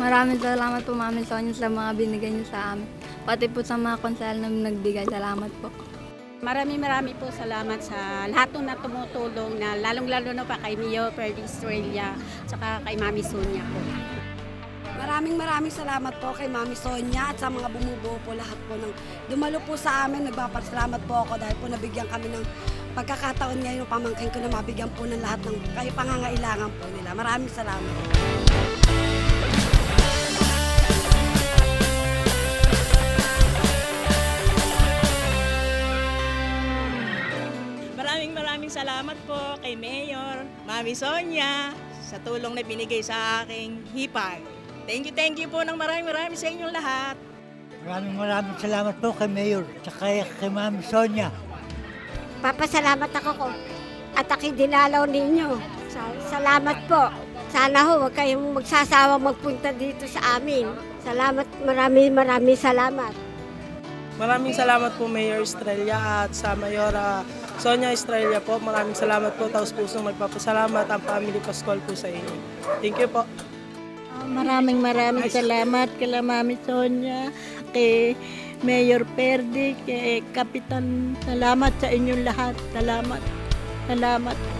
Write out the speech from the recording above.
Maraming salamat po, Mami Sonia, sa mga binigay niyo sa amin. Pati po sa mga konsel na nagbigay. Salamat po. Marami marami po salamat sa lahat ng na tumutulong na lalong-lalo na pa kay Mio Perdi Australia saka kay Mami Sonia po. Maraming maraming salamat po kay Mami Sonia at sa mga bumubuo po lahat po ng dumalo po sa amin. Nagpapasalamat po ako dahil po nabigyan kami ng pagkakataon ngayon ng pamangkin ko na mabigyan po ng lahat ng kayo pangangailangan po nila. Maraming salamat. Maraming salamat po kay Mayor, Mami Sonia, sa tulong na binigay sa aking hipag. Thank you, thank you po ng maraming maraming sa inyong lahat. Maraming maraming salamat po kay Mayor at kay, kay Ma'am Sonia. Papasalamat ako ko at aking dinalaw ninyo. Sa- Salamat po. Sana ho, huwag kayong magsasawa magpunta dito sa amin. Salamat, maraming maraming salamat. Maraming salamat po Mayor Estrella at sa Mayora Sonia Estrella po. Maraming salamat po. Taos pusong magpapasalamat ang Family Pascual po sa inyo. Thank you po. Maraming maraming salamat kay Mami Sonia, kay Mayor Perdi, kay Kapitan. Salamat sa inyong lahat. Salamat. Salamat.